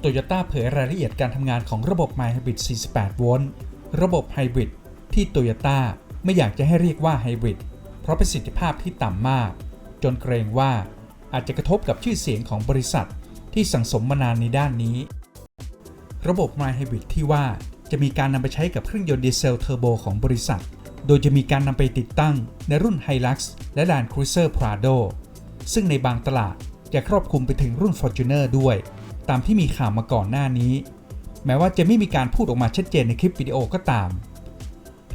โตโยต้าเผยรายละเอียดการทำงานของระบบ My Hybrid 48 โวลต์ระบบไฮบริดที่โตโยต้าไม่อยากจะให้เรียกว่าไฮบริดเพราะประสิทธิภาพที่ต่ำมาก จนเกรงว่าอาจจะกระทบกับชื่อเสียงของบริษัทที่สังสมมานานในด้านนี้ ระบบ My Hybrid ที่ว่าจะมีการนำไปใช้กับเครื่องยนต์ดีเซลเทอร์โบของบริษัท โดยจะมีการนำไปติดตั้งในรุ่น Hilux และ Land Cruiser Prado ซึ่งในบางตลาดจะครอบคลุมไปถึงรุ่น Fortuner ด้วย ตามที่มีข่าวมาก่อนหน้านี้ แม้ว่าจะไม่มีการพูดออกมาชัดเจนในคลิปวิดีโอก็ตาม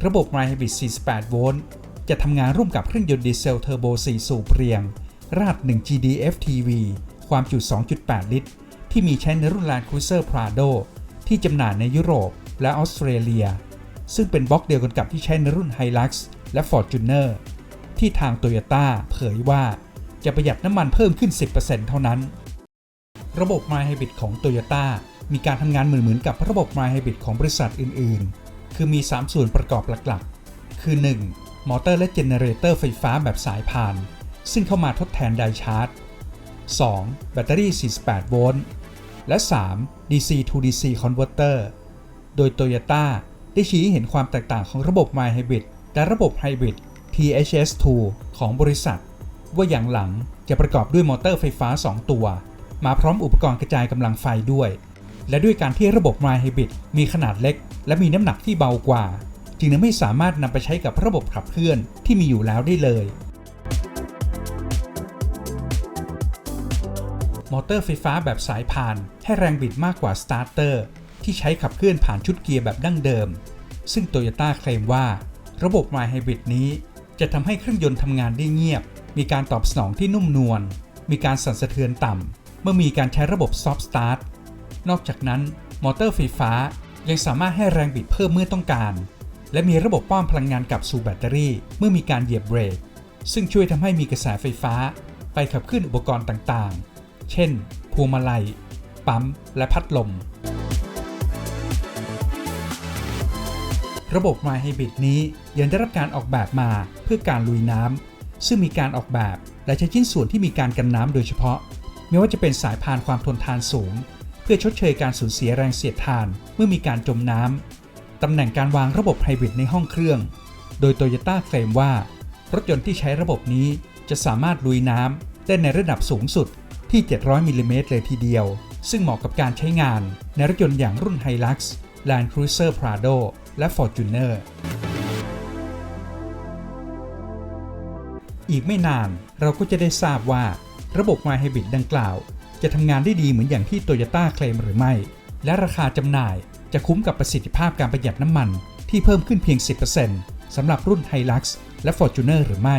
ระบบ My Hybrid 48 โวลต์จะทำงานร่วมกับเครื่องยนต์ดีเซลเทอร์โบ 4 สูบเรียงรหัส1 GDF-TV ความจุ 2.8 ลิตร ที่มีใช้ในรุ่น Land Cruiser Prado ที่จำหน่ายในยุโรปและออสเตรเลีย ซึ่งเป็นบล็อกเดียวกันกับที่ใช้ในรุ่น Hilux และ Fortuner ที่ทาง Toyota เผยว่าจะประหยัดน้ำมันเพิ่มขึ้น 10%เท่านั้น ระบบ My Hybrid ของ Toyota มีการทำงานเหมือนๆกับระบบ My Hybrid ของบริษัทอื่นๆ คือมี 3 ส่วนประกอบหลักๆ คือ 1. มอเตอร์และเจเนเรเตอร์ไฟฟ้าแบบสายพาน ซึ่งเข้ามาทดแทนไดชาร์จ 2. แบตเตอรี่ 48 โวลต์ และ 3. DC to DC converter โดย Toyota ได้ชี้ให้เห็นความแตกต่างของระบบ My Hybrid และระบบ Hybrid THS2 ของบริษัท ว่าอย่างหลังจะประกอบด้วยมอเตอร์ไฟฟ้า 2 ตัว มาพร้อมอุปกรณ์กระจายกำลังไฟด้วย และด้วยการที่ระบบ My Hybrid มีขนาดเล็ก และมีน้ำหนักที่เบากว่า จึงไม่สามารถนำไปใช้กับระบบขับเคลื่อนที่มีอยู่แล้วได้เลย มอเตอร์ไฟฟ้าแบบสายพาน ให้แรงบิดมากกว่าสตาร์เตอร์ที่ใช้ขับเคลื่อนผ่านชุดเกียร์แบบดั้งเดิม ซึ่งโตโยต้าเคลมว่า ระบบ My Hybrid นี้จะทำให้เครื่องยนต์ทำงานได้เงียบ มีการตอบสนองที่นุ่มนวล มีการสั่นสะเทือนต่ำ เมื่อมีการใช้ระบบ Soft Start นอกจากนั้น มอเตอร์ไฟฟ้ายังสามารถให้แรงบิดเพิ่มเมื่อต้องการ และมีระบบป้อนพลังงานกลับสู่แบตเตอรี่ เมื่อมีการเหยียบเบรก ซึ่งช่วยทำให้มีกระแสไฟฟ้า ไปขับเคลื่อนอุปกรณ์ต่างๆ เช่น พวงมาลัย ปั๊ม และพัดลม ระบบ My Hybrid นี้ยังได้รับการออกแบบมาเพื่อการลุยน้ำซึ่งมีการออกแบบและใช้ชิ้นส่วนที่มีการกันน้ำโดยเฉพาะ ไม่ว่าจะเป็นสายพานความทนทานสูง เพื่อชดเชยการสูญเสียแรงเสียดทานเมื่อมีการจมน้ำ ตำแหน่งการวางระบบไฮบริดในห้องเครื่อง โดยโตโยต้าเคลมว่า รถยนต์ที่ใช้ระบบนี้จะสามารถลุยน้ำได้ในระดับสูงสุดที่ 700มิลลิเมตรเลยทีเดียว ซึ่งเหมาะกับการใช้งานในรถยนต์อย่างรุ่น Hilux Land Cruiser Prado และ Fortuner อีกไม่นานเราก็จะได้ทราบว่า ระบบ My Hybrid ดังกล่าว จะทำงานได้ดีเหมือนอย่างที่ Toyota เคลมหรือไม่ และราคาจำหน่ายจะคุ้มกับประสิทธิภาพการประหยัดน้ำมัน ที่เพิ่มขึ้นเพียง 10%สำหรับรุ่น Hilux และ Fortuner หรือไม่